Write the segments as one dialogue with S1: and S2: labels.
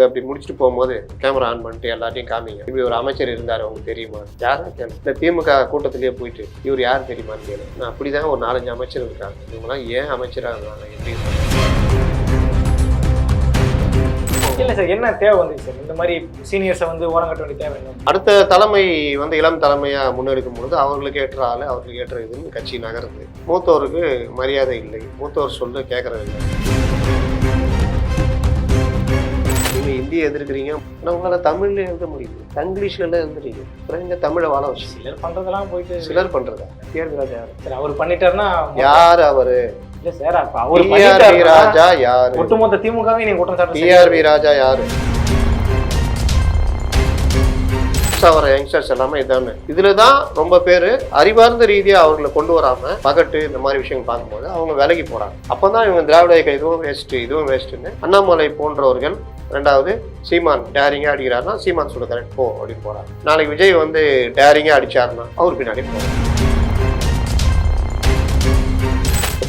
S1: இதை அப்படி முடிச்சுட்டு போகும்போது கேமரா ஆன் பண்ணிட்டு எல்லாத்தையும் காமிங்க. இப்படி ஒரு அமைச்சர் இருந்தார் உங்களுக்கு தெரியுமா? யாரும் இந்த திமுக கூட்டத்திலேயே போயிட்டு இவர் யார் தெரியுமான்னு கேளு. நான் அப்படிதான் ஒரு நாலஞ்சு அமைச்சர் இருக்காங்க. இவங்கெல்லாம் ஏன் அமைச்சராக இருந்தாங்க? எப்படி
S2: இல்ல சார் என்ன தேவை வந்து சார்? இந்த மாதிரி சீனியர்ஸை வந்து ஓரங்கட்ட வேண்டிய தேவை என்ன?
S1: அடுத்த தலைமை வந்து இளம் தலைமையா முன்னெடுக்கும் பொழுது அவர்களுக்கு ஏற்ற ஆளு அவர்களுக்கு ஏற்ற இதுன்னு கட்சி நகருது. மூத்தோருக்கு மரியாதை இல்லை. மூத்தோர் சொல்ல கேட்கறது இல்லை. நீங்க இந்திய எதிர்க்கிறீங்க ஆனா உங்களால தமிழ்ல எழுத முடியுது தங்கிலீஷ்ல எழுதுறீங்க அப்புறம் எங்க தமிழை வாழ வச்சு
S2: சிலர் பண்றதெல்லாம் போயிட்டு
S1: சிலர் பண்றதா? டிஆர்பி ராஜா யாரு?
S2: சரி அவர் பண்ணிட்டாருன்னா
S1: யார் அவரு?
S2: இல்ல சார் அப்ப அவர்
S1: ராஜா யாரு?
S2: ஒட்டுமொத்த திமுகவே நீங்க குற்றம் சாட்டு
S1: டிஆர்பி ராஜா யாரு? வர யங்ஸ்டர்ஸ் எல்லாமே இதானே. இதுல தான் ரொம்ப பேர் அறிவார்ந்த ரீதியா அவர்களை கொண்டு வராம பகட்டு இந்த மாதிரி விஷயங்கள் பார்க்கும்போது அவங்க விலகி போறாங்க. அப்பதான் இவங்க திராவிட இயக்கம் இதுவும் வேஸ்ட் இதுவும் வேஸ்ட்டுன்னு அண்ணாமலை போன்றவர்கள் ரெண்டாவது சீமான் டேரிங்காக அடிக்கிறாருன்னா சீமான் சொல்ல கரெக்ட் போ அப்படின்னு போகிறார் நாளைக்கு விஜய் வந்து டேரிங்காக அடித்தாருன்னா அவர் பின்னாடி போகிறார்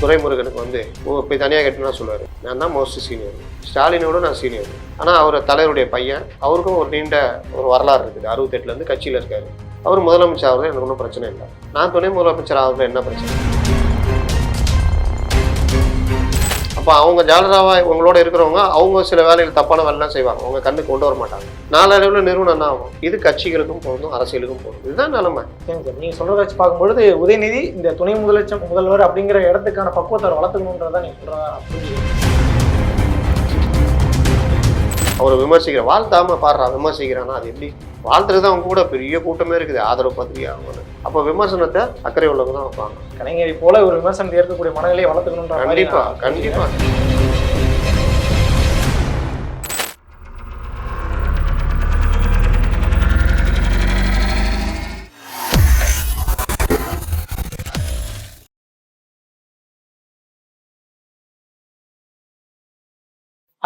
S1: துரைமுருகனுக்கு வந்து ஓ போய் தனியாக கட்டினா சொல்லுவார். நான் தான் மோஸ்ட் சீனியர் ஸ்டாலினோட நான் சீனியர் ஆனால் அவர் தலைவருடைய பையன். அவருக்கும் ஒரு நீண்ட ஒரு வரலாறு இருக்குது. அறுபத்தெட்டுலேருந்து கட்சியில் இருக்கார். அவர் முதலமைச்சர் ஆகிறது எனக்கு ஒன்றும் பிரச்சனை இல்லை. நான் துணை முதலமைச்சர் ஆகுறது என்ன பிரச்சனை? அப்போ அவங்க ஜாலராவா இவங்களோட இருக்கிறவங்க அவங்க சில வேலைகள் தப்பான வேலைலாம் செய்வாங்க. அவங்க கண்ணுக்கு கொண்டு வர மாட்டாங்க. நாளடைவில் நிறுவனம் என்ன ஆகும்? இது கட்சிகளுக்கும் போகணும் அரசியலுக்கும் போகணும் இதுதான் நிலைமை.
S2: சரிங்க சார். நீங்க சொல்றத வச்சு பார்க்கும்பொழுது உதயநிதி இந்த துணை முதலமைச்சர் முதல்வர் அப்படிங்கிற இடத்துக்கான பக்குவத்தை அவர் வளர்த்துக்கணுன்றதா நீங்க சொல்றதா அப்படி
S1: அவரை விமர்சிக்கிற வாழ்த்தாம பாடுறா விமர்சிக்கிறான்னா அது எப்படி? வாழ்த்துறது அவங்க கூட பெரிய கூட்டமே இருக்குது. ஆதரவு பத்திரிகை அவங்க அப்போ விமர்சனத்தை அக்கறை உள்ளவங்க தான் வைப்பாங்க.
S2: கலைஞரை போல ஒரு விமர்சனத்தை ஏற்கக்கூடிய மனநிலையை வளர்த்துக்கணுன்ற
S1: கண்டிப்பா கண்டிப்பா.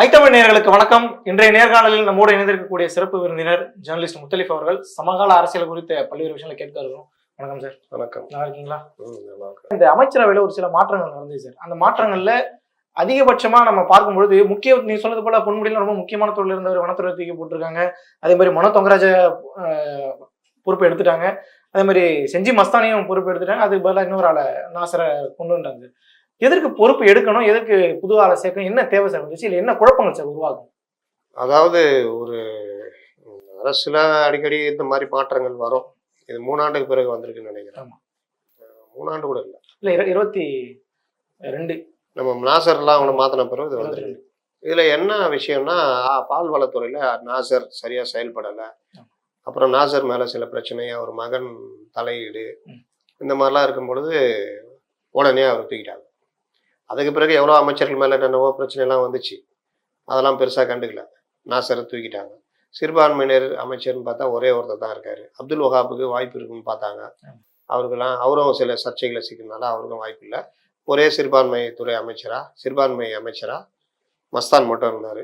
S2: ஐத்தமிழ் நேயர்களுக்கு வணக்கம். இன்றைய நேர்காணலில் நம்மோடு இணைந்திருக்கக்கூடிய சிறப்பு விருந்தினர் ஜேர்னலிஸ்ட் முத்தலிஃப் அவர்கள். சமகால அரசியல் குறித்த பல்வேறு விஷயங்களை கேட்க இருக்கிறோம் வணக்கம் சார்.
S1: வணக்கம்.
S2: நல்லா இருக்கீங்களா. இந்த அமைச்சரவையில ஒரு சில மாற்றங்கள் நடந்தது சார். அந்த மாற்றங்கள்ல அதிகபட்சமா நம்ம பார்க்கும்பொழுது முக்கிய நீ சொன்னது போல பொன்முடியில் ரொம்ப முக்கியமான தொழில் இருந்தவர் வனத்துறை தூக்கி போட்டிருக்காங்க. அதே மாதிரி மனோ தொங்கராஜ பொறுப்பு எடுத்துட்டாங்க. அதே மாதிரி செஞ்சி மஸ்தானியும் பொறுப்பு எடுத்துட்டாங்க. அதுக்கு பதிலாக இன்னொரு ஆளை நாசரை கொண்டு வந்தாங்க எதற்கு பொறுப்பு எடுக்கணும்? எதற்கு புது ஆளை சேர்க்கணும்? என்ன தேவை சார்? வந்துச்சு இல்லை என்ன குழப்பங்கள் சார் உருவாகும்?
S1: அதாவது ஒரு அரசுல அடிக்கடி இந்த மாதிரி மாற்றங்கள் வரும். இது மூணாண்டுக்கு பிறகு வந்திருக்குன்னு நினைக்கிறேன். மூணாண்டு கூட இல்லை.
S2: இல்லை இரு இருபத்தி ரெண்டு.
S1: நம்ம நாசர்லாம் அவனை மாத்தின பிறகு இது வந்திருக்கு. இதுல என்ன விஷயம்னா ஆ, பால்வளத்துறையில நாசர் சரியா செயல்படலை. அப்புறம் நாசர் மேல சில பிரச்சனை அவர் மகன் தலையீடு. இந்த மாதிரிலாம் இருக்கும் பொழுது உடனே அவர் தூக்கிட்டாங்க. அதுக்கு பிறகு எவ்வளோ அமைச்சர்கள் மேல என்னென்னவோ பிரச்சனைலாம் வந்துச்சு. அதெல்லாம் பெருசா கண்டுக்கல. நாசரை தூக்கிட்டாங்க. சிறுபான்மையினர் அமைச்சர்னு பார்த்தா ஒரே ஒருத்தர் தான் இருக்காரு. அப்துல் வஹாபுக்கு வாய்ப்பு இருக்குன்னு பார்த்தாங்க.
S2: ம்.
S1: அவருக்கெல்லாம் அவரும் சில சர்ச்சைகளை சிக்கிறதுனால அவருக்கும் வாய்ப்பு இல்லை. ஒரே சிறுபான்மை துறை அமைச்சரா சிறுபான்மை அமைச்சரா மஸ்தான் மட்டும் இருந்தார்.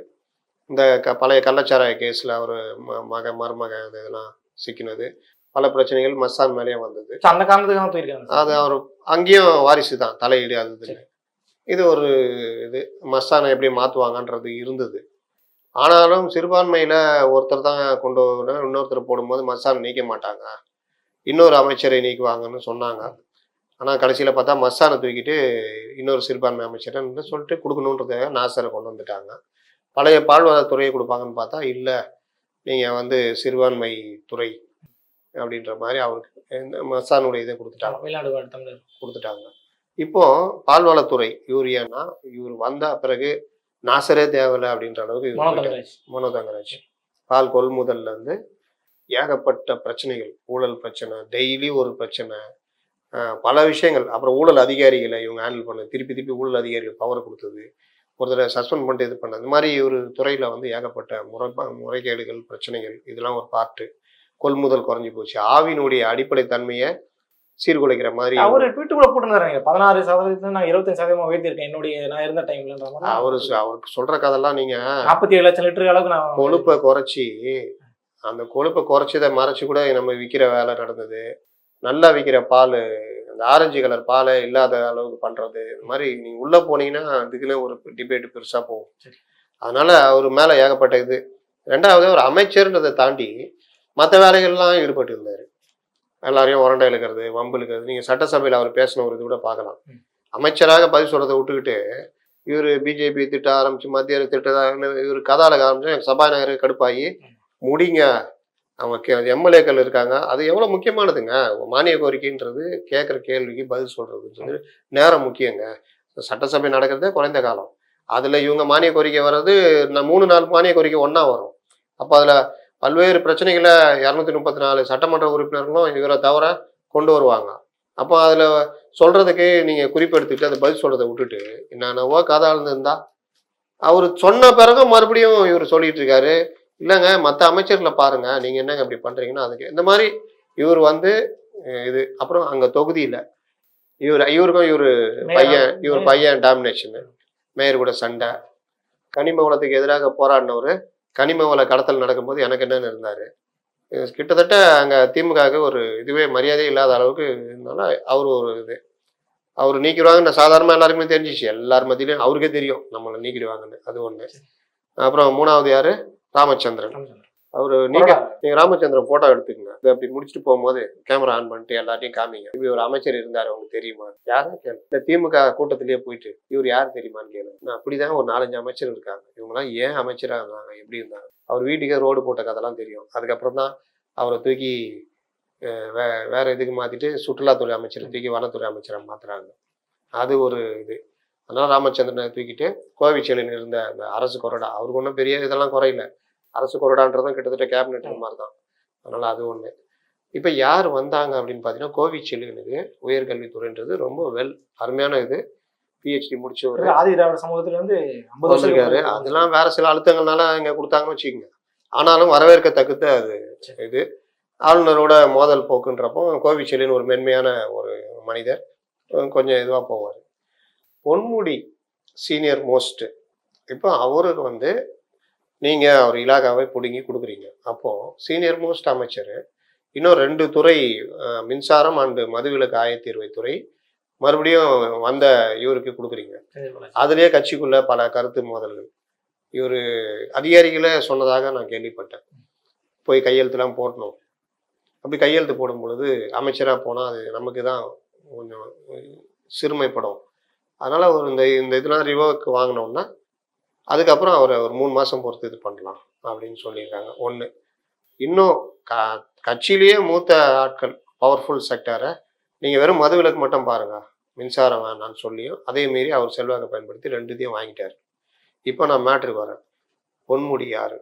S1: இந்த க பழைய கள்ளச்சாராய கேஸில் அவர் மக மருமக இந்த இதெல்லாம் சிக்கினது. பல பிரச்சனைகள் மஸ்தான் மேலேயே வந்தது.
S2: அந்த காரணத்துக்காக தான் போயிருக்காங்க
S1: அது அவர் அங்கேயும் வாரிசு தான் தலையீடு அது. இது ஒரு இது மஸ்தானை எப்படி மாற்றுவாங்கன்றது இருந்தது. ஆனாலும் சிறுபான்மையில் ஒருத்தர் தான் கொண்டு இன்னொருத்தர் போடும்போது மஸ்தான் நீக்க மாட்டாங்க. இன்னொரு அமைச்சரை நீக்குவாங்கன்னு சொன்னாங்க. ஆனால் கடைசியில் பார்த்தா மஸ்தானை தூக்கிட்டு இன்னொரு சிறுபான்மை அமைச்சர்னு சொல்லிட்டு கொடுக்கணுன்றதுக்காக நாசரை கொண்டு வந்துட்டாங்க. பழைய பால்வளத்துறையை கொடுப்பாங்கன்னு பார்த்தா இல்லை நீங்கள் வந்து சிறுபான்மை துறை அப்படின்ற மாதிரி அவருக்கு மஸ்தானுடைய இதை கொடுத்துட்டாங்க.
S2: தமிழர்.
S1: கொடுத்துட்டாங்க. இப்போ பால்வளத்துறை யூரியானா இவர் வந்த பிறகு நாசரே தேவையில்லை அப்படின்ற அளவுக்கு
S2: மனோ. தங்கராஜ்
S1: பால் கொள்முதல்ல இருந்து ஏகப்பட்ட பிரச்சனைகள் ஊழல் பிரச்சனை டெய்லி ஒரு பிரச்சனை பல விஷயங்கள். அப்புறம் ஊழல் அதிகாரிகளை இவங்க ஹேண்டில் பண்ண திருப்பி திருப்பி ஊழல் அதிகாரிகள் பவர் கொடுத்தது ஒருத்தரை சஸ்பெண்ட் பண்ணிட்டு இது பண்ணது. இந்த மாதிரி ஒரு துறையில வந்து ஏகப்பட்ட முறை முறைகேடுகள் பிரச்சனைகள் இதெல்லாம் ஒரு பார்ட்டு கொள்முதல் குறைஞ்சி போச்சு. ஆவினுடைய அடிப்படை தன்மையை சீர்குலைக்கிற மாதிரி
S2: அவரு ட்வீட்டுக்குள்ள போட்டிருந்தாருங்க பதினாறு சதவீதம் நான் இருபத்தஞ்சு சதவீதமா உயர்த்திருக்கேன் என்னுடைய நான் இருந்த மாதிரி.
S1: அவரு அவருக்கு சொல்ற கதெல்லாம் நீங்க
S2: நாற்பத்தி ஏழு லட்சம் லிட்டர் அளவுக்கு நான்
S1: கொழுப்பை குறைச்சி அந்த கொழுப்பை குறைச்சதை மறைச்சு கூட நம்ம விற்கிற வேலை நடந்தது. நல்லா விற்கிற பால் அந்த ஆரஞ்சு கலர் பாலை இல்லாத அளவுக்கு பண்றது. இந்த மாதிரி நீங்க உள்ள போனீங்கன்னா அதுக்குன்னு ஒரு டிபேட் பெருசா போகும். அதனால அவர் மேல ஏகப்பட்ட இது. ரெண்டாவது ஒரு அமைச்சர்ன்றதை தாண்டி மற்ற வேலைகள்லாம் ஈடுபட்டு இருந்தார். எல்லாரையும் உரண்டை இழுக்கிறது வம்பு இழுக்கிறது. நீங்கள் சட்டசபையில் அவர் பேசின ஒரு இது கூட பார்க்கலாம். அமைச்சராக பதில் சொல்றதை விட்டுக்கிட்டு இவர் பிஜேபி திட்ட ஆரம்பிச்சு மத்திய அரசு திட்ட இவர் கதாலக ஆரம்பிச்சு சபாநாயகர் கடுப்பாகி முடிங்க. அவங்க எம்எல்ஏக்கள் இருக்காங்க. அது எவ்வளோ முக்கியமானதுங்க? மானிய கோரிக்கைன்றது கேட்குற கேள்விக்கு பதில் சொல்றதுன்றது நேரம் முக்கியங்க. சட்டசபை நடக்கிறதே குறைந்த காலம். அதில் இவங்க மானிய கோரிக்கை வர்றது நான் மூணு நாலு மானிய கோரிக்கை ஒன்றா வரும். அப்போ அதில் பல்வேறு பிரச்சனைகளை இரநூத்தி முப்பத்தி நாலு சட்டமன்ற உறுப்பினர்களும் இவரை தவிர கொண்டு வருவாங்க. அப்போ அதில் சொல்கிறதுக்கு நீங்கள் குறிப்பெடுத்துக்கிட்டு அதை பதில் சொல்கிறத விட்டுட்டு என்னென்னவோ கதை இருந்தா அவர் சொன்ன பிறகு மறுபடியும் இவர் சொல்லிட்டு இருக்காரு இல்லைங்க மற்ற அமைச்சர்களை பாருங்க நீங்கள் என்னங்க இப்படி பண்ணுறீங்கன்னா அதுக்கு இந்த மாதிரி இவர் வந்து இது அப்புறம் அங்கே தொகுதியில் இவர் இவருக்கும் இவர் பையன் இவர் பையன் டாமினேஷனு மேயர் கூட சண்டை. கனிம வளத்துக்கு எதிராக போராடினவர் கனிம வள கடத்தல் நடக்கும்போது எனக்கு என்னன்னு இருந்தார். கிட்டத்தட்ட அங்கே திமுகவுக்கு ஒரு இதுவே மரியாதை இல்லாத அளவுக்கு இருந்தாலும் அவர் ஒரு இது. அவர் நீக்கிடுவாங்கன்னு சாதாரணமாக எல்லாருக்குமே தெரிஞ்சிச்சு. எல்லார் மத்தியிலையும் அவருக்கே தெரியும் நம்மளை நீக்கிடுவாங்கன்னு. அது ஒன்று அப்புறம் மூணாவது யாரு? ராமச்சந்திரன். அவர் நீங்க நீங்க ராமச்சந்திரன் போட்டோ எடுத்துக்கங்க. இது அப்படி முடிச்சுட்டு போகும்போது கேமரா ஆன் பண்ணிட்டு எல்லாத்தையும் காமிங்க. இப்படி ஒரு அமைச்சர் இருந்தாரு உங்களுக்கு தெரியுமா? யாரும் கேளு. இந்த திமுக கூட்டத்திலேயே போயிட்டு இவர் யார் தெரியுமான்னு கேளு. நான் அப்படிதான் ஒரு நாலஞ்சு அமைச்சர் இருக்காங்க. இவங்கெல்லாம் ஏன் அமைச்சரா இருந்தாங்க எப்படி இருந்தாங்க? அவர் வீட்டுக்கே ரோடு போட்ட கதெல்லாம் தெரியும். அதுக்கப்புறம் தான் அவரை தூக்கி வே வேற இதுக்கு மாத்திட்டு சுற்றுலாத்துறை அமைச்சர் தூக்கி வனத்துறை அமைச்சரை மாத்துறாங்க. அது ஒரு இது. அதனால ராமச்சந்திரனை தூக்கிட்டு கோவிச்செலின் இருந்த அந்த அரசு கொறடா அவருக்கு ஒன்றும் பெரிய இதெல்லாம் குறையில. அரசு கொறடான்றதும் கிட்டத்தட்ட கேபினெட் மாதிரி தான் அதனால அது ஒண்ணு. இப்ப யார் வந்தாங்க அப்படின்னு பார்த்தீங்கன்னா கோவிச்செல்லுனுக்கு உயர்கல்வித்துறைன்றது ரொம்ப வெல் அருமையான இது. பிஹெச்டி முடிச்ச ஒரு
S2: ஆதி திராவிட சமூகத்துல இருந்து ஐம்பது வருஷம்
S1: அதெல்லாம் வேற சில அழுத்தங்கள்னால இங்க கொடுத்தாங்கன்னு வச்சுக்கோங்க. ஆனாலும் வரவேற்கத்தக்கது அது. இது ஆளுநரோட மோதல் போக்குன்றப்போ கோவிச்செல்லின்னு ஒரு மென்மையான ஒரு மனிதர் கொஞ்சம் இதுவாக போவார். பொன்முடி சீனியர் மோஸ்ட் இப்போ அவருக்கு வந்து நீங்கள் அவர் இலாகாவை பிடுங்கி கொடுக்குறீங்க. அப்போது சீனியர் மோஸ்ட் அமைச்சர். இன்னும் ரெண்டு துறை மின்சாரம் அண்டு மதுவிலக்கு ஆயத்தீர்வை துறை மறுபடியும் வந்த இவருக்கு கொடுக்குறீங்க. அதுலேயே கட்சிக்குள்ள பல கருத்து மோதல்கள். இவர் அதிகாரிகளே சொன்னதாக நான் கேள்விப்பட்டேன். போய் கையெழுத்துலாம் போடணும். அப்படி கையெழுத்து போடும் பொழுது அமைச்சராக போனால் அது நமக்கு தான் கொஞ்சம் சிறுமைப்படும். அதனால் ஒரு இந்த இந்த இதெல்லாம் ரிவோக்கு வாங்கினோம்னா அதுக்கப்புறம் அவரை ஒரு மூணு மாதம் பொறுத்து இது பண்ணலாம் அப்படின்னு சொல்லியிருக்காங்க. ஒன்று இன்னும் க கட்சியிலேயே மூத்த ஆட்கள் பவர்ஃபுல் செக்டரை நீங்கள் வெறும் மதுவிலக்கு மட்டும் பாருங்க. மின்சாரம் வேணான்னு சொல்லியும் அதே மீறி அவர் செல்வாக்கை பயன்படுத்தி ரெண்டுத்தையும் வாங்கிட்டார். இப்போ நான் மேட்ருக்கு வரேன். பொன்முடி யார்?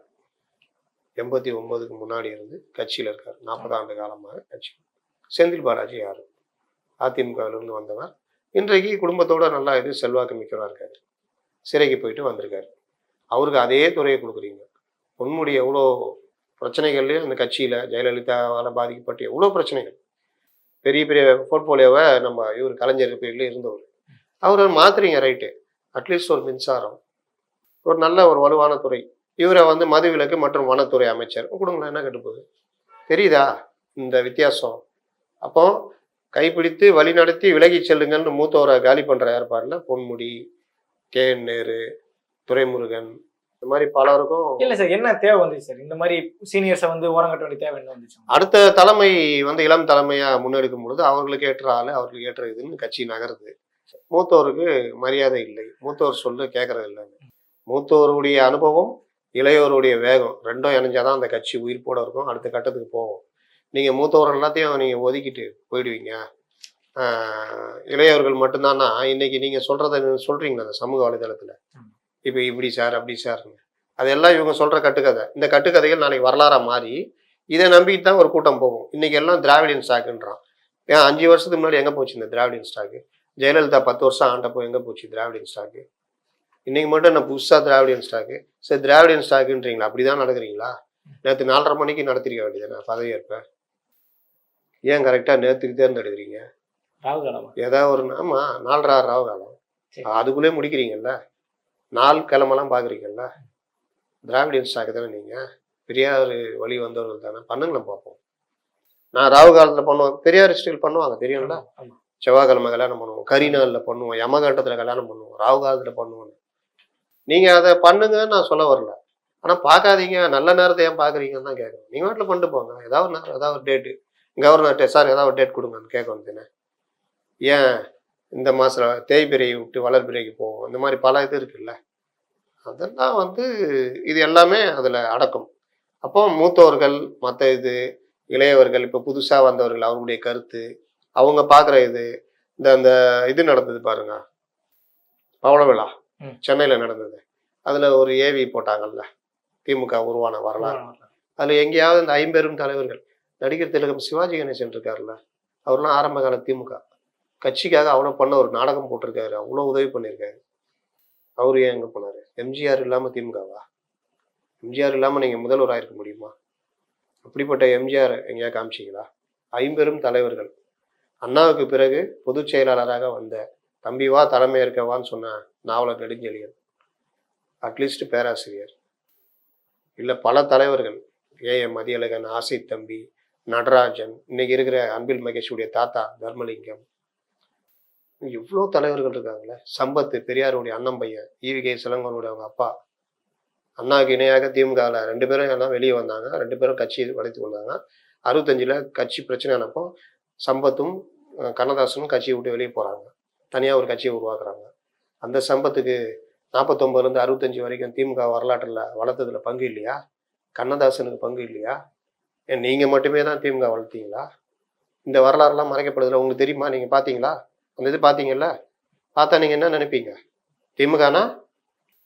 S1: எண்பத்தி ஒம்போதுக்கு முன்னாடி இருந்து கட்சியில் இருக்கார். நாற்பது ஆண்டு காலமாக கட்சி. செந்தில் பாலாஜி யார்? அதிமுகவிலிருந்து வந்தவர். இன்றைக்கு குடும்பத்தோட நல்லா இது செல்வாக்கு மிக்கவராக இருக்காரு. சிறைக்கு போயிட்டு வந்திருக்காரு. அவருக்கு அதே துறையை கொடுக்குறீங்க. பொன்முடி எவ்வளோ பிரச்சனைகள்லையும் அந்த கட்சியில் ஜெயலலிதாவால் பாதிக்கப்பட்ட எவ்வளோ பிரச்சனைகள்? பெரிய பெரிய போர்ட்ஃபோலியோவை நம்ம இவர் கலைஞர் பேரில் இருந்தவர். அவரை மாத்துறீங்க ரைட்டு அட்லீஸ்ட் ஒரு மின்சாரம். ஒரு நல்ல ஒரு வலுவான துறை. இவரை வந்து மதுவிலக்கு மற்றும் வனத்துறை அமைச்சர். கொடுங்களேன் என்ன கெட்டுப்போகுது? தெரியுதா இந்த வித்தியாசம்? அப்போ கைப்பிடித்து வழி நடத்தி விலகி செல்லுங்கள்னு மூத்தவரை காலி பண்ணுற ஏற்பாடில் பொன்முடி கே நேரு துரைமுருகன் இந்த மாதிரி பலருக்கும்
S2: இல்ல சார் என்ன தேவை வந்துச்சு சார்? இந்த மாதிரி சீனியர்ஸை வந்து ஓரம் கட்ட வேண்டிய தேவை என்ன வந்துச்சு
S1: அடுத்த தலைமை வந்து இளம் தலைமையா முன்னெடுக்கும் பொழுது அவர்களுக்கு ஏற்ற ஆளு அவர்களுக்கு ஏற்ற இதுன்னு கட்சி நகருது. மூத்தோருக்கு மரியாதை இல்லை. மூத்தோர் சொல்லு கேட்கறது இல்லை. மூத்தோருடைய அனுபவம் இளையோருடைய வேகம் ரெண்டும் இணைஞ்சாதான் அந்த கட்சி உயிர்ப்போட இருக்கும். அடுத்த கட்டத்துக்கு போகும் நீங்க மூத்தவர் எல்லாத்தையும் நீங்க ஒதுக்கிட்டு போயிடுவீங்க. இளையவர்கள் மட்டும்தானா? இன்னைக்கு நீங்க சொல்றத நீங்க சொல்றீங்களா அந்த சமூக வலைதளத்துல. இப்ப இப்படி சார் அப்படி சார்னு. அதெல்லாம் இவங்க சொல்ற கட்டுக்கதை. இந்த கட்டுக்கதைகள் நாளைக்கு வரலாறா மாறி இதை நம்பிட்டு தான் ஒரு கூட்டம் போகும். இன்னைக்கு எல்லாம் திராவிடியன் ஸ்டாக்குன்றான். ஏன் அஞ்சு வருஷத்துக்கு முன்னாடி எங்க போச்சு இந்த திராவிடியன் ஸ்டாக்கு? ஜெயலலிதா பத்து வருஷம் ஆண்டப்போ எங்க போச்சு திராவிடியன் ஸ்டாக்கு? இன்னைக்கு மட்டும் என்ன புதுசா திராவிடியன் ஸ்டாக்கு? சரி திராவிடியன் ஸ்டாக்குன்றீங்களா? அப்படிதான் நடக்கிறீங்களா? நேற்று நாலரை மணிக்கு நடத்திருக்க வேண்டியது பதவியேற்ப ஏன் கரெக்டா நேற்றுக்கு தேர்ந்தெடுக்கிறீங்க?
S2: ராகு காலமா
S1: ஏதாவது ஒரு ஆமா நாலரை ஆறு ராவு காலம்
S2: சரி.
S1: அதுக்குள்ளே முடிக்கிறீங்கல்ல? நாள் கிழமெல்லாம் பார்க்குறீங்கல்ல? திராவிடியன் ஸ்டாக்கு தானே நீங்க? பெரியார் வழி வந்தவர்கள் தானே? பண்ணுங்களேன் பார்ப்போம். நான் ராகு காலத்தில் பண்ணுவேன். பெரியாரிஸ்டுகள் பண்ணுவாங்க தெரியும்ல. செவ்வாய்க்கிழமை கல்யாணம் பண்ணுவோம். கரிநாளில் பண்ணுவோம். யமகண்டத்தில் கல்யாணம் பண்ணுவோம். ராகு காலத்தில் பண்ணுவோம். நீங்கள் அதை பண்ணுங்கன்னு நான் சொல்ல வரல. ஆனா பார்க்காதீங்க. நல்ல நேரத்தை ஏன் பாக்குறீங்கன்னு தான் கேட்கணும் நீங்க வீட்டில் கொண்டு போங்க. ஏதாவது ஒரு நேரம் ஏதாவது ஒரு டேட்டு கவர்னர்கிட்ட சார் ஏதாவது ஒரு டேட் கொடுங்கன்னு கேட்க வந்தேனே ஏன்? இந்த மாசம் தேய்பிரையை விட்டு வளர்பிறைக்கு போவோம். இந்த மாதிரி பல இது இருக்குல்ல. அதெல்லாம் வந்து இது எல்லாமே அதில் அடக்கும். அப்போ மூத்தவர்கள் மற்ற இது இளையவர்கள் இப்போ புதுசாக வந்தவர்கள் அவர்களுடைய கருத்து அவங்க பார்க்குற இது இந்த அந்த இது நடந்தது பாருங்க. பவள விழா. சென்னையில் நடந்தது. அதில் ஒரு ஏவி போட்டாங்கல்ல. திமுக உருவான வரலாறு. அதில் எங்கேயாவது இந்த ஐம்பெரும் தலைவர்கள் நடிகர் திலகம் சிவாஜி கணேசன் இருக்கார்ல அவர்லாம் ஆரம்ப கால திமுக. கட்சிக்காக அவ்வளோ பண்ண ஒரு நாடகம் போட்டிருக்காரு. அவ்வளோ உதவி பண்ணியிருக்காரு. அவரு ஏன் எங்கே போனார்? எம்ஜிஆர் இல்லாமல் திமுகவா? எம்ஜிஆர் இல்லாமல் நீங்கள் முதல்வராக இருக்க முடியுமா? அப்படிப்பட்ட எம்ஜிஆர் எங்கேயா காமிச்சிங்களா? ஐம்பெரும் தலைவர்கள். அண்ணாவுக்கு பிறகு பொதுச் செயலாளராக வந்த தம்பி வா தலைமை இருக்கவான்னு சொன்ன நாவலர் நெடுஞ்செழியன் அட்லீஸ்ட் பேராசிரியர். இல்லை பல தலைவர்கள். ஏ. எம். மதியழகன் ஆசை தம்பி நடராஜன் இன்னைக்கு இருக்கிற அன்பில் மகேஷுடைய தாத்தா தர்மலிங்கம் இவ்வளோ தலைவர்கள் இருக்காங்களே? சம்பத்து பெரியாருடைய அண்ணன் பையன் ஈவிகே சிலங்கனுடைய அவங்க அப்பா. அண்ணாவுக்கு இணையாக திமுகவில் ரெண்டு பேரும் எல்லாம் வெளியே வந்தாங்க. ரெண்டு பேரும் கட்சி வளைத்து கொண்டாங்க. அறுபத்தஞ்சில் கட்சி பிரச்சனை ஆனப்போ சம்பத்தும் கண்ணதாசனும் கட்சியை விட்டு வெளியே போகிறாங்க தனியாக ஒரு கட்சியை உருவாக்குறாங்க. அந்த சம்பத்துக்கு நாற்பத்தொம்பதுலேருந்து அறுபத்தஞ்சு வரைக்கும் திமுக வரலாற்றில் வளர்த்ததில் பங்கு இல்லையா? கண்ணதாசனுக்கு பங்கு இல்லையா? ஏன் நீங்கள் மட்டுமே தான் திமுக வளர்த்தீங்களா? இந்த வரலாறுலாம் மறைக்கப்படுதுல. உங்களுக்கு தெரியுமா? நீங்கள் பார்த்தீங்களா? அந்த இது பார்த்தீங்கல்ல பார்த்தா நீங்கள் என்ன நினைப்பீங்க? திமுகனா?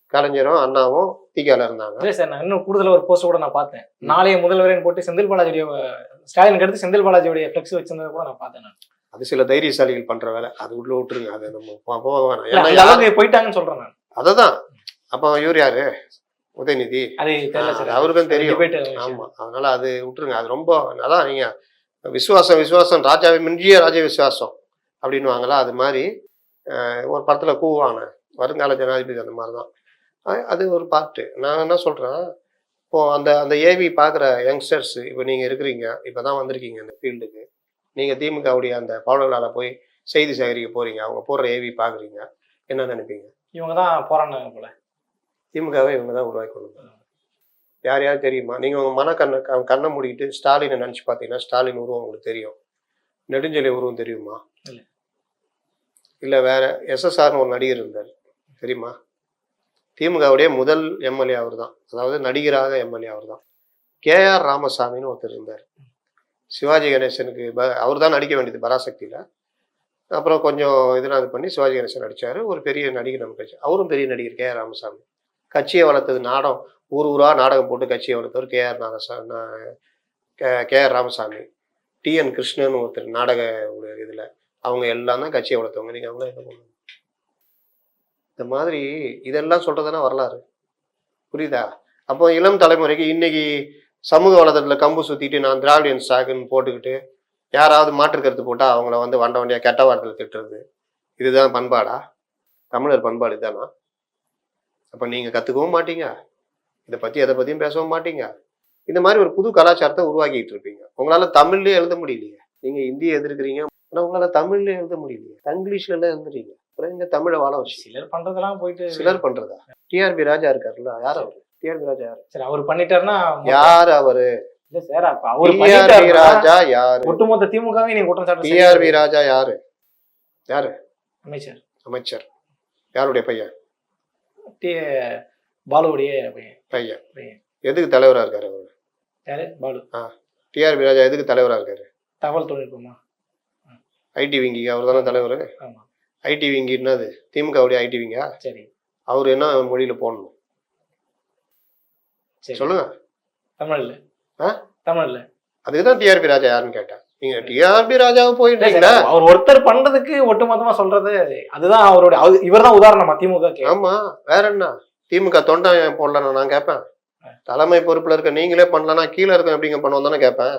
S1: கலைஞரும் அண்ணாவும் திகால இருந்தாங்க.
S2: இல்ல சார் நான் இன்னும் கூடுதல் ஒரு போஸ்ட் கூட நான் பார்த்தேன். நாளைய முதல்வரேன்னு போட்டு செந்தில் பாலாஜியுடைய ஸ்டாலினுக்கு அடுத்து செந்தில் பாலாஜியுடைய ஃபிளெக்ஸ் வச்சிருந்ததை கூட நான் பார்த்தேன் நான்.
S1: அது சில தைரியசாலிகள் பண்ற வேலை. அது உள்ள விட்டுருங்க. அதை நம்ம போக வேணாம்.
S2: போயிட்டாங்கன்னு சொல்றேன் நான்.
S1: அததான். அப்போ இவர் யாரு? உதயநிதி.
S2: அது
S1: அது அவருக்கும் தெரியும். ஆமா. அதனால அது விட்டுருங்க. அது ரொம்ப அதான் நீங்க விசுவாசம் விசுவாசம். ராஜாவை மிஞ்சிய ராஜ விசுவாசம். அப்படின்னுவாங்களா? அது மாதிரி ஒரு படத்துல கூவாங்க வருங்கால ஜனாதிபதி அந்த மாதிரி தான் அது ஒரு பார்ட்டு நான் என்ன சொல்றேன் இப்போ அந்த அந்த ஏவி பார்க்குற யங்ஸ்டர்ஸ் இப்போ நீங்க இருக்கிறீங்க இப்பதான் வந்திருக்கீங்க இந்த ஃபீல்டுக்கு நீங்க திமுகவுடைய அந்த பாடல்களால் போய் செய்தி சேகரிக்க போறீங்க. அவங்க போடுற ஏவி பார்க்குறீங்க என்ன நினைப்பீங்க?
S2: இவங்க தான் போராடினாங்க போல.
S1: திமுகவை இவங்க தான் உருவாக்கி கொண்டு. யார் யார் தெரியுமா? நீங்கள் உங்கள் மன கண்ணை கண்ணை மூடிட்டு ஸ்டாலினை நினச்சி பார்த்தீங்கன்னா ஸ்டாலின் உருவம் உங்களுக்கு தெரியும். நெடுஞ்செலி உருவம் தெரியுமா?
S2: இல்லை
S1: வேற எஸ்எஸ்ஆர்னு ஒரு நடிகர் இருந்தார் தெரியுமா? திமுகவுடைய முதல் எம்எல்ஏ அவர் தான் அதாவது நடிகராக எம்எல்ஏ அவர் தான் கேஆர் ராமசாமின்னு ஒருத்தர் இருந்தார். சிவாஜி கணேசனுக்கு ப அவர் தான் நடிக்க வேண்டியது பராசக்தியில். அப்புறம் கொஞ்சம் இதெல்லாம் இது பண்ணி சிவாஜி கணேசன் நடித்தார் ஒரு பெரிய நடிகர் நம்ம கட்சி. அவரும் பெரிய நடிகர் கே ஆர் ராமசாமி. கட்சியை வளர்த்தது நாடம் ஊர் ஊராக நாடகம் போட்டு கட்சியை வளர்த்தவர் K R Nagasamy K R Ramasamy. T N Krishnan ஒருத்தர் நாடக இதில் அவங்க எல்லாம் தான் கட்சியை வளர்த்தவங்க. நீங்கள் அவங்கள என்ன பண்ணுங்க இந்த மாதிரி இதெல்லாம் சொல்றதுனா வரலாறு. புரியுதா? அப்போ இளம் தலைமுறைக்கு இன்னைக்கு சமூக வலைதளத்தில் கம்பு சுத்திட்டு நான் திராவிடியன் ஸ்டாக்குன்னு போட்டுக்கிட்டு யாராவது மாற்று கருத்து போட்டா அவங்கள வந்து வண்ட வண்டியா கெட்ட வார்த்தையில் திட்டுறது. இதுதான் பண்பாடா? தமிழர் பண்பாடு தானா அப்போ நீங்கள் கற்றுக்கவும் மாட்டீங்க. இதை பற்றி எதை பற்றியும் பேசவும் மாட்டீங்க. இந்த மாதிரி ஒரு புது கலாச்சாரத்தை உருவாக்கிட்டு இருப்பீங்க. உங்களால் தமிழ்லேயே எழுத முடியலையே. நீங்கள் இந்தியை எதிர்க்கிறீங்க ஆனா உங்களால தமிழ்லயே எழுத முடியலையே. தங்கிலீஷ்ல எல்லாம் எழுதுறீங்க. அப்புறம் இந்த தமிழை வாழ வச்சு?
S2: சிலர் பண்றதெல்லாம் போயிட்டு
S1: சிலர் பண்றதா? டிஆர்பி ராஜா இருக்காருல்ல யார் அவர்? டிஆர்பி ராஜா யாரு?
S2: சரி அவர் பண்ணிட்டாருன்னா
S1: யார் அவரு?
S2: இல்ல சார் அப்ப அவர்
S1: ராஜா யாரு?
S2: ஒட்டுமொத்த திமுகவே நீங்க குற்றம் சாட்டு
S1: டிஆர்பி ராஜா யாரு? யாரு?
S2: அமைச்சர்.
S1: அமைச்சர். யாருடைய பையன்?
S2: டி- பாலுவுடைய பையன்.
S1: பையன். எதுக்கு தலைவரா இருக்காரு அவர்?
S2: யாரு? பாலு.
S1: டிஆர்பி ராஜா எதுக்கு தலைவரா இருக்காரு?
S2: தகவல் தொழில்நுட்பமா?
S1: ஐடி விங்கி அவர் தானே தலைவர்? ஐடி விங்கி என்னது திமுகவுடைய ஐடி விங்கா?
S2: சரி.
S1: அவர் என்ன மொழியில போடணும்?
S2: சரி.
S1: சொல்லுங்க.
S2: தமிழ்ல.
S1: ஆ?
S2: தமிழ்ல.
S1: அதுக்கு தான் டிஆர்பி ராஜா யாருன்னு கேட்டேன். நீங்க டிஆர்பி ராஜாவை
S2: இல்ல
S1: போயிட்டீங்களா
S2: அவர் ஒருத்தர் பண்றதுக்கு ஒட்டுமொத்தமா சொல்றது அதுதான் அவருடைய இவர் தான் உதாரணமா திமுக.
S1: ஆமா வேற என்ன? திமுக தொண்டை போடலன்னு நான் கேட்பேன் தலைமை பொறுப்புல இருக்க நீங்களே பண்ணலன்னா கீழே இருக்க எப்படிங்க பண்ணுவோம் தானே கேட்பேன்.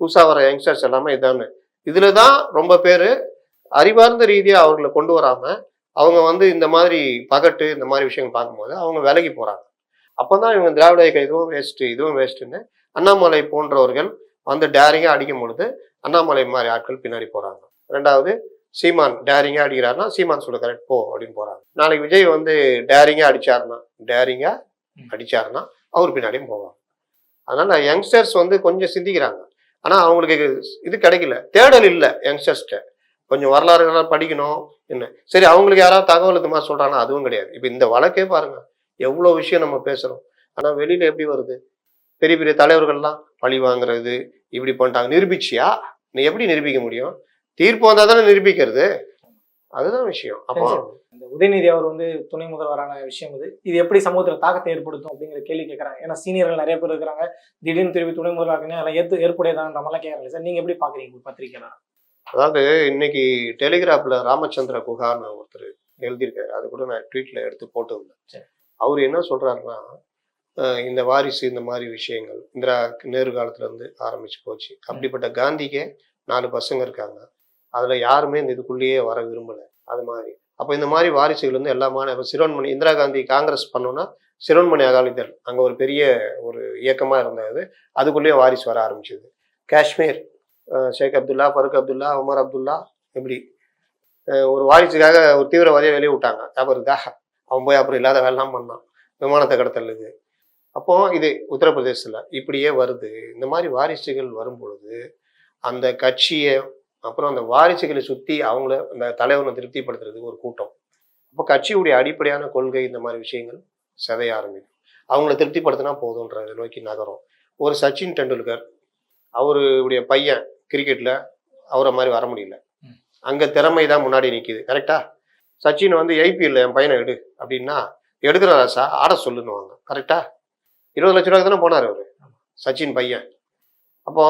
S1: புதுசா வர யங்ஸ்டர்ஸ் எல்லாமே இதான்னு. இதுல தான் ரொம்ப பேர் அறிவார்ந்த ரீதியாக அவர்களை கொண்டு வராமல் அவங்க வந்து இந்த மாதிரி பகட்டு இந்த மாதிரி விஷயங்கள் பார்க்கும்போது அவங்க விலகி அப்போ தான் இவங்க திராவிட இயக்கம் இதுவும் வேஸ்ட்டு இதுவும் வேஸ்ட்டுன்னு அண்ணாமலை போன்றவர்கள் வந்து டேரிங்காக அடிக்கும் பொழுது அண்ணாமலை மாதிரி ஆட்கள் பின்னாடி போகிறாங்க ரெண்டாவது சீமான் டேரிங்காக அடிக்கிறாருன்னா சீமான் சொல்ல கரெக்ட் போ அப்படின்னு போகிறாங்க நாளைக்கு விஜய் வந்து டேரிங்காக அடித்தாருன்னா
S2: டேரிங்காக
S1: அடித்தாருன்னா அவர் பின்னாடியும் போவாங்க. அதனால் யங்ஸ்டர்ஸ் வந்து கொஞ்சம் சிந்திக்கிறாங்க. ஆனால் அவங்களுக்கு இது கிடைக்கல. தேடல் இல்லை யங்ஸ்டர்ஸ்கிட்ட கொஞ்சம் வரலாறுகளாக படிக்கணும் என்ன. சரி அவங்களுக்கு யாராவது தகவல் இந்த மாதிரி சொல்றாங்கன்னா அதுவும் கிடையாது. இப்போ இந்த வழக்கே பாருங்க. எவ்வளோ விஷயம் நம்ம பேசுகிறோம் ஆனால் வெளியில் எப்படி வருது? பெரிய பெரிய தலைவர்கள்லாம் பழி வாங்குறது இப்படி பண்ணிட்டாங்க. நிரூபிச்சியா? நீ எப்படி நிரூபிக்க முடியும்? தீர்ப்பு வந்தால் தானே நிரூபிக்கிறது. அதுதான் விஷயம். அப்போ
S2: இந்த உதயநிதி அவர் வந்து துணை முதல்வரான விஷயம் இது. இது எப்படி சமூகத்துல தாக்கத்தை ஏற்படுத்தும் அப்படிங்கிற கேள்வி கேட்கறாங்க ஏன்னா சீனியர்கள் நிறைய பேர் இருக்கிறாங்க. திடீர்னு திருப்பி துணை முதல்வராக அதெல்லாம் ஏத்து ஏற்புடையதான்ற மாதிரிலாம் கேட்கறாங்க சார் நீங்க எப்படி பாக்குறீங்க ஒரு பத்திரிகையாளர்
S1: அதாவது இன்னைக்கு டெலிகிராஃப்ல ராமச்சந்திர குஹார்னு ஒருத்தர் எழுதியிருக்காரு. அது கூட நான் ட்வீட்ல எடுத்து போட்டிருந்தேன். அவர் என்ன சொல்றாருன்னா அஹ் இந்த வாரிசு இந்த மாதிரி விஷயங்கள் இந்திரா நேரு காலத்துல இருந்து ஆரம்பிச்சு போச்சு. அப்படிப்பட்ட காந்திக்கே நாலு பசங்க இருக்காங்க. அதில் யாருமே இந்த இதுக்குள்ளேயே வர விரும்பலை. அது மாதிரி. அப்போ இந்த மாதிரி வாரிசுகள் வந்து எல்லாமான இப்போ சிரோன்மணி இந்திரா காந்தி காங்கிரஸ் பண்ணோன்னா சிரோன்மணி அகாலிதள் அங்கே ஒரு பெரிய ஒரு இயக்கமாக இருந்தது அதுக்குள்ளேயே வாரிசு வர ஆரம்பிச்சது. காஷ்மீர் ஷேக் அப்துல்லா ஃபருக் அப்துல்லா உமர் அப்துல்லா இப்படி ஒரு வாரிசுக்காக ஒரு தீவிரவாதியை வெளியே விட்டாங்க. ஞாபகம் இருக்கா அவன் போய் அப்புறம் இல்லாத வேலைலாம் பண்ணான். விமானத்தை கடத்தலுக்கு. அப்போ இது உத்தரப்பிரதேசத்தில் இப்படியே வருது. இந்த மாதிரி வாரிசுகள் வரும் பொழுது அந்த கட்சியை அப்புறம் அந்த வாரிசுகளை சுற்றி அவங்கள அந்த தலைவனை திருப்திப்படுத்துறதுக்கு ஒரு கூட்டம். அப்போ கட்சியுடைய அடிப்படையான கொள்கை இந்த மாதிரி விஷயங்கள் சிதைய ஆரம்பிக்கும். அவங்கள திருப்திப்படுத்தினா போதுன்றதை நோக்கி நகரும். ஒரு சச்சின் டெண்டுல்கர் அவருடைய பையன் கிரிக்கெட்ல அவரை மாதிரி வர முடியல. அங்க திறமை தான் முன்னாடி நிக்குது. கரெக்டா சச்சின் வந்து ஐபிஎல்ல என் பையனை எடு அப்படின்னா எடுக்கிறாரா சார் ஆட சொல்லுன்னுவாங்க. கரெக்டா இருபது லட்ச ரூபாய்க்கு தானே போனார் அவரு. சச்சின் பையன். அப்போ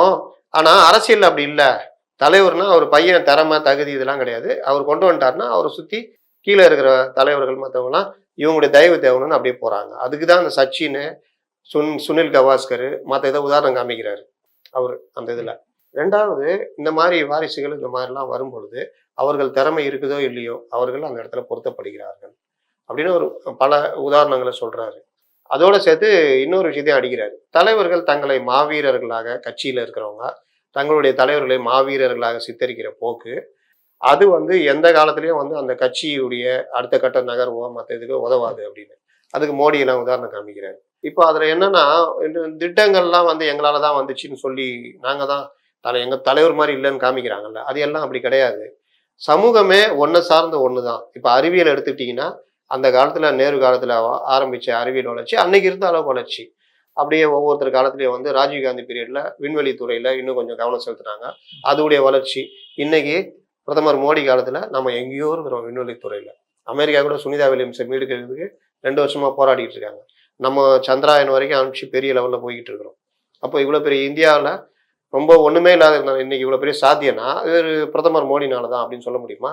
S1: ஆனா அரசியல் அப்படி இல்லை. தலைவர்னா அவர் பையன் திறமை தகுதி இதெல்லாம் கிடையாது. அவர் கொண்டு வந்துட்டாருன்னா அவரை சுற்றி கீழே இருக்கிற தலைவர்கள் மற்றவங்களாம் இவங்களுடைய தயவு தேவணும்னு அப்படியே போகிறாங்க அதுக்கு தான் அந்த சச்சின் சுன் சுனில் கவாஸ்கர் மற்ற இதை உதாரணம் காமிக்கிறாரு அவர் அந்த இதில். ரெண்டாவது இந்த மாதிரி வாரிசுகள் இந்த மாதிரிலாம் வரும்பொழுது அவர்கள் திறமை இருக்குதோ இல்லையோ அவர்கள் அந்த இடத்துல பொருத்தப்படுகிறார்கள் அப்படின்னு ஒரு பல உதாரணங்களை சொல்கிறாரு அதோட சேர்த்து இன்னொரு விஷயத்தையும் அடிக்கிறாரு. தலைவர்கள் தங்களை மாவீரர்களாக கட்சியில் இருக்கிறவங்க தங்களுடைய தலைவர்களை மாவீரர்களாக சித்தரிக்கிற போக்கு. அது வந்து எந்த காலத்திலையும் வந்து அந்த கட்சியுடைய அடுத்த கட்ட நகர்வோ மற்ற இதுக்கோ உதவாது அப்படின்னு. அதுக்கு மோடியெல்லாம் உதாரணம் காமிக்கிறாரு. இப்போ அதில் என்னன்னா இந்த திட்டங்கள்லாம் வந்து எங்களால் தான் வந்துச்சுன்னு சொல்லி நாங்கள் தான் தலை எங்கள் தலைவர் மாதிரி இல்லைன்னு காமிக்கிறாங்கல்ல அது எல்லாம் அப்படி கிடையாது. சமூகமே ஒன்றை சார்ந்த ஒன்று தான். இப்போ அறிவியல் எடுத்துக்கிட்டிங்கன்னா அந்த காலத்தில் நேரு காலத்தில் ஆரம்பித்த அறிவியல் வளர்ச்சி அன்னைக்கு இருந்த அளவு வளர்ச்சி. அப்படியே ஒவ்வொருத்தர் காலத்துலேயும் வந்து ராஜீவ்காந்தி பீரியட்ல விண்வெளி துறையில இன்னும் கொஞ்சம் கவனம் செலுத்துனாங்க அதோடைய வளர்ச்சி. இன்னைக்கு பிரதமர் மோடி காலத்துல நம்ம எங்கேயோ இருக்கிறோம் விண்வெளி துறையில. அமெரிக்கா கூட சுனிதா வில்லியம்ஸை மீடுக்கிறதுக்கு ரெண்டு வருஷமா போராடிட்டு இருக்காங்க. நம்ம சந்திராயன் வரைக்கும் அனுப்பிச்சு பெரிய லெவல்ல போய்கிட்டு இருக்கிறோம். அப்போ இவ்வளோ பெரிய இந்தியாவில் ரொம்ப ஒன்றுமே இல்லாத இன்னைக்கு இவ்வளோ பெரிய சாத்தியம்னா அது ஒரு பிரதமர் மோடினால தான் அப்படின்னு சொல்ல முடியுமா?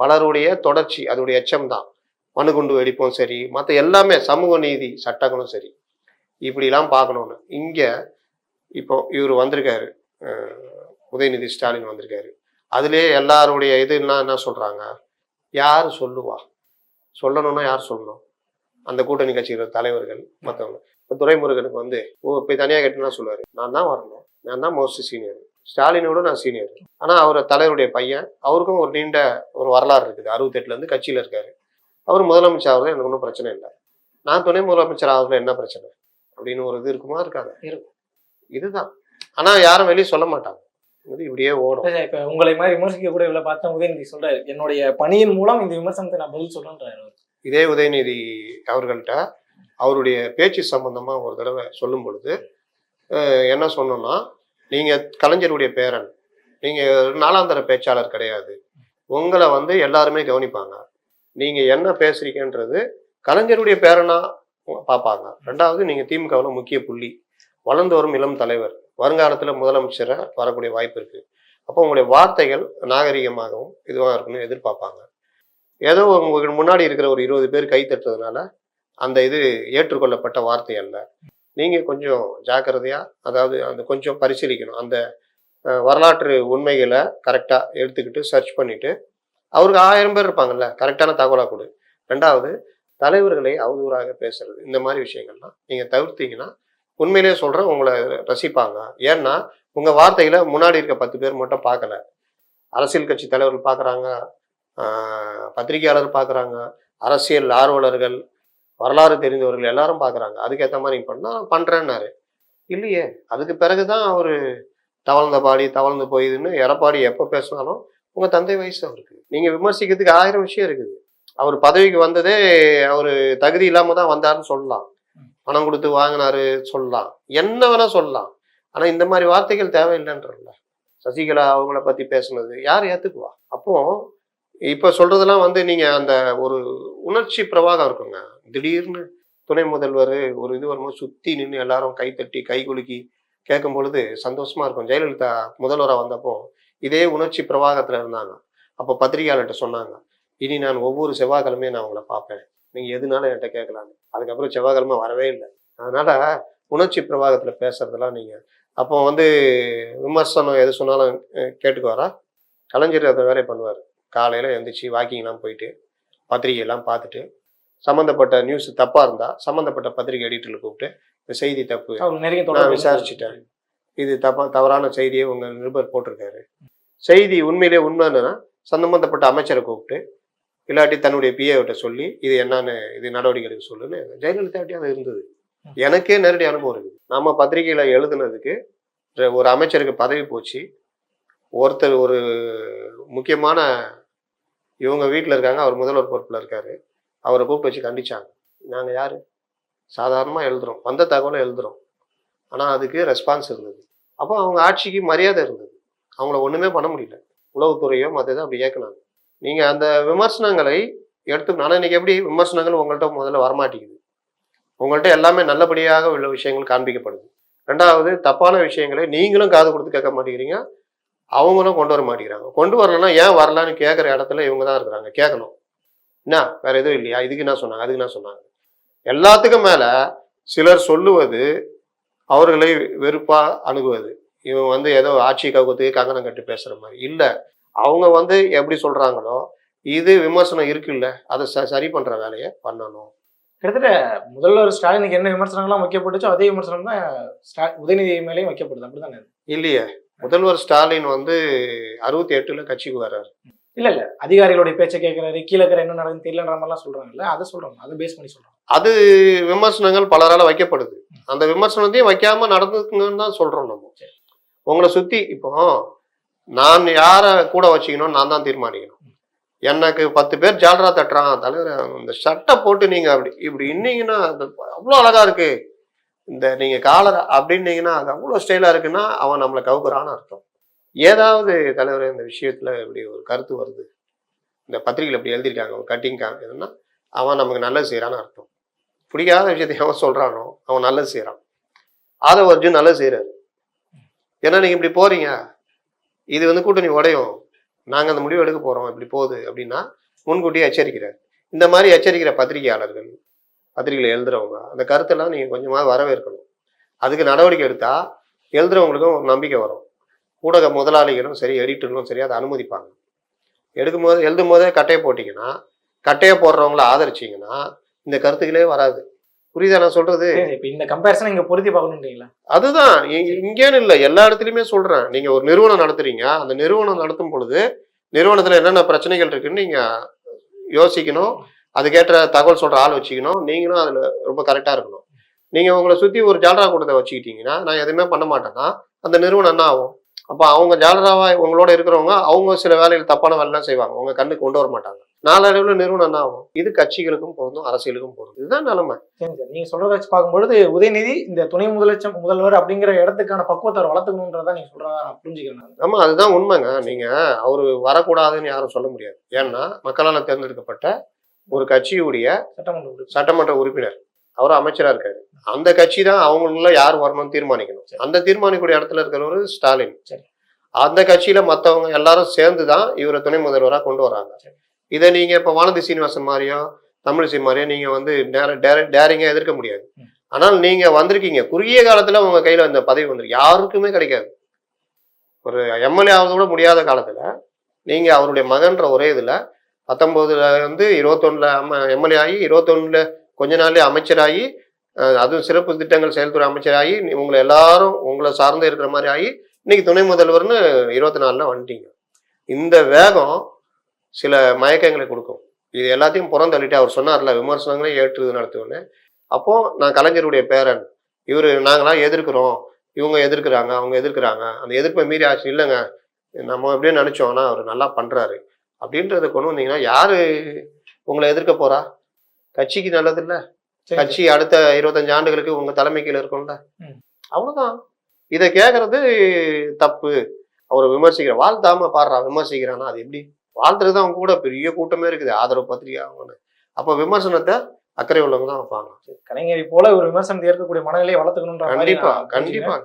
S1: பலருடைய தொடர்ச்சி அதோடைய எச்சம் தான். மனுகுண்டு வெடிப்பும் சரி மற்ற எல்லாமே சமூக நீதி சட்டங்களும் சரி. இப்படிலாம் பார்க்கணும்னு. இங்கே இப்போ இவர் வந்திருக்காரு. உதயநிதி ஸ்டாலின் வந்திருக்காரு. அதிலே எல்லாருடைய இதுன்னா என்ன சொல்கிறாங்க யார் சொல்லுவா? சொல்லணும்னா யார் சொல்லணும்? அந்த கூட்டணி கட்சிகள் தலைவர்கள் மற்றவங்க இப்போ துரைமுருகனுக்கு வந்து ஓ போய் தனியாக கேட்டுனா சொல்லுவார். நான் தான் வரணும். நான் தான் மோஸ்ட் சீனியர். ஸ்டாலினோட நான் சீனியர். ஆனால் அவர் தலைவருடைய பையன். அவருக்கும் ஒரு நீண்ட ஒரு வரலாறு இருக்குது. அறுபத்தெட்டுலேருந்து கட்சியில் இருக்காரு. அவர் முதலமைச்சர் ஆகிறது எனக்கு ஒன்றும் பிரச்சனை இல்லை. நான் துணை முதலமைச்சர் ஆகிறதுல என்ன பிரச்சனை? அப்படின்னு ஒரு இது இருக்குமா
S2: இருக்கும்.
S1: இதுதான். ஆனா யாரும் வெளியே சொல்ல மாட்டாங்க. இது இப்படியே ஓடும்.
S2: இப்ப உங்களை மாதிரி விமர்சிக்க கூட இவ்வளவு பார்த்தா உதயநிதி சொல்றாரு. என்னுடைய பணியின் மூலம் இந்த விமர்சனத்தை நான் பதில் சொல்றேன்றாரு.
S1: இதே உதயநிதி அவர்கள்ட்ட அவருடைய பேச்சு சம்பந்தமா ஒரு தடவை சொல்லும் பொழுது என்ன சொன்னோம்னா நீங்க கலைஞருடைய பேரன். நீங்க நாலாந்தர பேச்சாளர் கிடையாது. உங்களை வந்து எல்லாருமே கவனிப்பாங்க. நீங்க என்ன பேசுறீங்கன்றது கலைஞருடைய பேரனா பார்ப்பாங்க. ரெண்டாவது நீங்கள் திமுகவில் முக்கிய புள்ளி. வளர்ந்து வரும் இளம் தலைவர். வருங்காலத்தில் முதலமைச்சராக வரக்கூடிய வாய்ப்பு இருக்குது அப்போ உங்களுடைய வார்த்தைகள் நாகரிகமாகவும் இதுவாக இருக்கணும்னு எதிர்பார்ப்பாங்க. ஏதோ உங்களுக்கு முன்னாடி இருக்கிற ஒரு இருபது பேர் கை தட்டுறதுனால அந்த இது ஏற்றுக்கொள்ளப்பட்ட வார்த்தை அல்ல. நீங்கள் கொஞ்சம் ஜாக்கிரதையாக அதாவது அந்த கொஞ்சம் பரிசீலிக்கணும். அந்த வரலாற்று உண்மைகளை கரெக்டாக எடுத்துக்கிட்டு சர்ச் பண்ணிவிட்டு அவருக்கு ஆயிரம் பேர் இருப்பாங்கல்ல கரெக்டான தகவலாக கொடு. ரெண்டாவது தலைவர்களை அவதூறாக பேசுறது. இந்த மாதிரி விஷயங்கள்லாம் நீங்க தவிர்த்தீங்கன்னா உண்மையிலேயே சொல்றேன் உங்களை ரசிப்பாங்க. ஏன்னா உங்க வார்த்தைகளை முன்னாடி இருக்க பத்து பேர் மட்டும் பார்க்கல. அரசியல் கட்சி தலைவர்கள் பார்க்குறாங்க பத்திரிகையாளர் பார்க்குறாங்க அரசியல் ஆர்வலர்கள் வரலாறு தெரிந்தவர்கள் எல்லாரும் பார்க்குறாங்க. அதுக்கேற்ற மாதிரி நீங்க பண்ணால் பண்ணுறேன்னாரு இல்லையே அதுக்கு பிறகு தான் அவர் தவழ்ந்த பாடி தவழ்ந்து போயிதுன்னு எடப்பாடி எப்போ பேசினாலும் உங்கள் தந்தை வயசு அவருக்கு. நீங்கள் விமர்சிக்கிறதுக்கு ஆயிரம் விஷயம் இருக்குது. அவர் பதவிக்கு வந்ததே அவர் தகுதி இல்லாம தான் வந்தாருன்னு சொல்லலாம். பணம் கொடுத்து வாங்கினாரு சொல்லலாம். என்ன வேணா சொல்லலாம். ஆனா இந்த மாதிரி வார்த்தைகள் தேவையில்லைன்றல சசிகலா அவங்கள பத்தி பேசுனது. யார் ஏத்துக்குவா? அப்போ இப்ப சொல்றதெல்லாம் வந்து நீங்க அந்த ஒரு உணர்ச்சி பிரவாகம் இருக்குங்க. திடீர்னு துணை முதல்வர் ஒரு இது வரும்போது சுத்தி நின்று எல்லாரும் கைத்தட்டி கை குலுக்கி கேட்கும் பொழுது சந்தோஷமா இருக்கும். ஜெயலலிதா முதல்வராக வந்தப்போ இதே உணர்ச்சி பிரவாகத்துல இருந்தாங்க. அப்போ பத்திரிகையாளர்கிட்ட சொன்னாங்க. இனி நான் ஒவ்வொரு செவ்வாய்க்கிழமையும் நான் உங்களை பார்ப்பேன். நீங்க எதுனாலும் என்கிட்ட கேட்கலான்னு. அதுக்கப்புறம் செவ்வாய்க்கிழமை வரவே இல்லை. அதனால உணர்ச்சி பிரவாகத்துல பேசுறதெல்லாம் நீங்க அப்போ வந்து விமர்சனம் எது சொன்னாலும் கேட்டுக்குவாரா? கலைஞர் அதை வேற பண்ணுவார். காலையில எந்திரிச்சு வாக்கிங்லாம் போயிட்டு பத்திரிகையெல்லாம் பார்த்துட்டு சம்மந்தப்பட்ட நியூஸ் தப்பா இருந்தா சம்மந்தப்பட்ட பத்திரிகை எடிட்டர்ல கூப்பிட்டு இந்த செய்தி தப்பு நான் விசாரிச்சுட்டேன். இது தப்பா தவறான செய்தியை உங்க நிருபர் போட்டிருக்காரு. செய்தி உண்மையிலே உண்மைன்னா சம்பந்தப்பட்ட அமைச்சரை கூப்பிட்டு இல்லாட்டி தன்னுடைய பிஏ விட்ட சொல்லி இது என்னன்னு இது நடவடிக்கைகளுக்கு சொல்லுன்னு ஜெயலலிதாட்டி அது இருந்தது. எனக்கே நேரடி அனுபவம் இருக்குது நம்ம பத்திரிகையில எழுதுனதுக்கு ஒரு- அமைச்சருக்கு பதவி போச்சு. ஒருத்தர் ஒரு முக்கியமான இவங்க வீட்டில் இருக்காங்க அவர் முதல்வர் பொறுப்பில் இருக்காரு. அவரை கூப்பிட்டு வச்சு கண்டிச்சாங்க. நாங்கள் யாரு? சாதாரணமாக எழுதுறோம். வந்த தகவலை எழுதுறோம். ஆனால் அதுக்கு ரெஸ்பான்ஸ் இருந்தது. அப்போ அவங்க ஆட்சிக்கு மரியாதை இருந்தது. அவங்கள ஒன்றுமே பண்ண முடியல. உளவுத்துறையோ மற்றது அப்படி இயக்குனாங்க. நீங்கள் அந்த விமர்சனங்களை எடுத்து ஆனால் இன்னைக்கு எப்படி விமர்சனங்கள் உங்கள்கிட்ட முதல்ல வரமாட்டேங்குது? உங்கள்கிட்ட எல்லாமே நல்லபடியாக உள்ள விஷயங்கள் காண்பிக்கப்படுது. ரெண்டாவது தப்பான விஷயங்களை நீங்களும் காது கொடுத்து கேட்க மாட்டேங்கிறீங்க. அவங்களும் கொண்டு வர மாட்டேங்கிறாங்க. கொண்டு வரலன்னா ஏன் வரலான்னு கேட்குற இடத்துல இவங்க தான் இருக்கிறாங்க. கேட்கணும். என்ன? வேற எதுவும் இல்லையா? இதுக்கு என்ன சொன்னாங்க? அதுக்கு என்ன சொன்னாங்க? எல்லாத்துக்கும் மேலே சிலர் சொல்லுவது அவர்களை வெறுப்பாக அணுகுவது. இவன் வந்து ஏதோ ஆட்சி கவுக்கத்துக்கு கங்கணம் கட்டி பேசுகிற மாதிரி. இல்லை. அவங்க வந்து எப்படி சொல்றாங்களோ இது விமர்சனம் இருக்குல்ல அதை ச சரி பண்ற வேலையை பண்ணணும்.
S2: கிட்டத்தட்ட முதல்வர் ஸ்டாலினுக்கு என்ன விமர்சனங்கள்லாம் வைக்கப்பட்டுச்சோ அதே விமர்சனம் தான் ஸ்டா உதயநிதி மேலேயும் வைக்கப்படுது. அப்படிதானே
S1: இல்லையே. முதல்வர் ஸ்டாலின் வந்து அறுபத்தி எட்டுல கட்சிக்கு வர்றாரு.
S2: இல்ல இல்ல. அதிகாரிகளுடைய பேச்சை கேட்கறாரு கீழே இருக்கிற என்ன நடக்குன்னு தெரியலன்ற மாதிரிலாம் சொல்றாங்கல்ல அதை சொல்றாங்க அதை பேஸ் பண்ணி சொல்றாங்க
S1: அது விமர்சனங்கள் பலரால வைக்கப்படுது. அந்த விமர்சனத்தையும் வைக்காம நடந்துக்குங்கன்னு தான் சொல்றோம் நம்ம. உங்களை சுத்தி இப்போ நான் யாரை கூட வச்சுக்கணும் நான் தான் தீர்மானிக்கணும். எனக்கு பத்து பேர் ஜாலரா தட்டுறான் தலைவர் இந்த சட்டை போட்டு நீங்க அப்படி இப்படி இன்னீங்கன்னா அது அவ்வளோ அழகா இருக்கு. இந்த நீங்க காலர் அப்படின்னீங்கன்னா அது அவ்வளோ ஸ்டைலா இருக்குன்னா அவன் நம்மளை கவுக்குறான்னு அர்த்தம். ஏதாவது தலைவர் இந்த விஷயத்துல இப்படி ஒரு கருத்து வருது. இந்த பத்திரிகையில் இப்படி எழுதியிருக்காங்க ஒரு கட்டிங் எதுனா அவன் நமக்கு நல்லது செய்யறான்னு அர்த்தம். பிடிக்காத விஷயத்தை அவன் சொல்றானோ அவன் நல்லது செய்யறான் ஆதவ அர்ஜுன் நல்லது செய்யறாரு ஏன்னா நீங்க இப்படி போறீங்க. இது வந்து கூட்டணி உடையும். நாங்கள் அந்த முடிவு எடுக்க போகிறோம் இப்படி போகுது அப்படின்னா முன்கூட்டியே எச்சரிக்கிறார். இந்த மாதிரி எச்சரிக்கிற பத்திரிகையாளர்கள் பத்திரிகையில் எழுதுறவங்க அந்த கருத்தெல்லாம் நீங்கள் கொஞ்சமாக வரவேற்கணும். அதுக்கு நடவடிக்கை எடுத்தால் எழுதுறவங்களுக்கும் ஒரு நம்பிக்கை வரும். ஊடக முதலாளிகளும் சரி எடிட்டர்களும் சரி அதை அனுமதிப்பாங்க. எடுக்கும்போது எழுதும் போதே கட்டையை போட்டிங்கன்னா கட்டையை போடுறவங்கள ஆதரிச்சிங்கன்னா இந்த கருத்துக்களே வராது. புரியுதா நான் சொல்றது?
S2: இந்த கம்பேரிசன் இங்க பொருத்தி பார்க்கணுன்றீங்களா
S1: அதுதான் இங்க- இங்கேன்னு இல்லை எல்லா இடத்துலையுமே சொல்றேன். நீங்க ஒரு நிறுவனம் நடத்துறீங்க அந்த நிறுவனம் நடத்தும் பொழுது நிறுவனத்துல என்னென்ன பிரச்சனைகள் இருக்குன்னு நீங்க யோசிக்கணும். அதுக்கேற்ற தகவல் சொல்ற ஆள் வச்சுக்கணும். நீங்களும் அதுல ரொம்ப கரெக்டா இருக்கணும். நீங்க உங்களை சுத்தி ஒரு ஜாலரா கூட்டத்தை வச்சுக்கிட்டீங்கன்னா நான் எதுவுமே பண்ண மாட்டேன்னா அந்த நிறுவனம் என்ன ஆகும்? அப்ப அவங்க ஜாலராவா உங்களோட இருக்கிறவங்க அவங்க சில வேலைகள் தப்பான வேலைலாம் செய்வாங்க. உங்க கண்ணுக்கு கொண்டு வர மாட்டாங்க. நாளடைவுல நிறுவனம் என்ன ஆகும்? இது கட்சிகளுக்கும் பொருந்தும் அரசியலுக்கும் பொருந்தும் இதுதான் நிலைமை.
S2: நீங்க சொல்றத வச்சு பார்க்கும்பொழுது உதயநிதி இந்த துணை முதலமைச்சர் முதல்வர் அப்படிங்கிற இடத்துக்கான பக்குவத்தை அவர் வளர்த்துக்கணுன்றதா நீங்க சொல்றதா புரிஞ்சுக்கிறேன்.
S1: ஆமா அதுதான் உண்மைங்க. நீங்க அவரு வரக்கூடாதுன்னு யாரும் சொல்ல முடியாது. ஏன்னா மக்களால் தேர்ந்தெடுக்கப்பட்ட ஒரு கட்சியுடைய
S2: சட்டமன்ற.
S1: சட்டமன்ற உறுப்பினர். அவர் அமைச்சரா இருக்காரு. அந்த கட்சி தான் அவங்களுக்குள்ள யார் வரணும்னு தீர்மானிக்கணும். அந்த தீர்மானிக்கக்கூடிய இடத்துல இருக்கிறவர் ஸ்டாலின்.
S2: சரி.
S1: அந்த கட்சியில மத்தவங்க எல்லாரும் சேர்ந்து தான் இவரை துணை முதல்வரா கொண்டு வராங்க.
S2: சரி.
S1: இதை நீங்க இப்ப வானதி சீனிவாசன் மாதிரியோ தமிழிசை மாதிரியோ நீங்க வந்து டேரிங்கா எதிர்க்க முடியாது. ஆனால் நீங்க வந்திருக்கீங்க. குறுகிய காலத்துல உங்க கையில அந்த பதவி வந்திருக்கு யாருக்குமே கிடைக்காது. ஒரு எம்எல்ஏ ஆகிறது கூட முடியாத காலத்துல நீங்க அவருடைய மகன்ற ஒரே இதுல பத்தொன்பதுல வந்து இருபத்தொன்னுல எம்எல்ஏ ஆகி இருபத்தொன்னுல கொஞ்ச நாள்லயே அமைச்சராகி அதுவும் சிறப்பு திட்டங்கள் செயல்துறை அமைச்சராகி உங்களை எல்லாரும் உங்களை சார்ந்து இருக்கிற மாதிரி ஆகி இன்னைக்கு துணை முதல்வர்னு இருபத்தி நாலுல வந்துட்டீங்க. இந்த வேகம் சில மயக்கங்களை கொடுக்கும். இது எல்லாத்தையும் புறந்தள்ளிட்டு அவர் சொன்னார்ல விமர்சனங்களே ஏற்று நடத்துவேன்னு அப்போ நான் கலைஞருடைய பேரன். இவர் நாங்களாம் எதிர்க்கிறோம். இவங்க எதிர்க்கிறாங்க அவங்க எதிர்க்கிறாங்க. அந்த எதிர்ப்பை மீறி ஆச்சு இல்லைங்க. நம்ம எப்படியே நினைச்சோம் ஆனா அவர் நல்லா பண்றாரு. அப்படின்றத கொண்டு வந்தீங்கன்னா யாரு உங்களை எதிர்க்க போறா? கட்சிக்கு நல்லது இல்ல
S2: சரி.
S1: கட்சி அடுத்த இருபத்தஞ்சு ஆண்டுகளுக்கு உங்க தலைமை கீழ இருக்கும்ல. அவ்வளவுதான். இதை கேட்கறது தப்பு. அவரை விமர்சிக்கிற வாழ்த்தாம பாடுறா விமர்சிக்கிறானா அது எப்படி? வாழ்த்துறது அவங்க கூட பெரிய கூட்டமே இருக்குது ஆதரவு பத்திரிகை அவங்கன்னு அப்ப விமர்சனத்தை அக்கறை உள்ளவங்க தான் வைப்பாங்க.
S2: கலைஞரை போல ஒரு விமர்சனத்தை ஏற்கக்கூடிய மனநிலையை வளர்த்துக்கணுன்ற மாதிரி
S1: கண்டிப்பா. கண்டிப்பா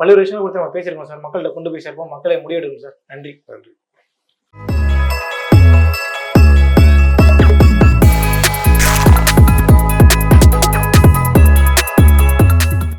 S2: பல்வேறு விஷயங்கள் குறித்து நம்ம பேசியிருக்கோம் சார். மக்கள்கிட்ட கொண்டு போய் சேர்ப்போம். மக்களை முடிவெடுக்கணும் சார். நன்றி.
S1: நன்றி.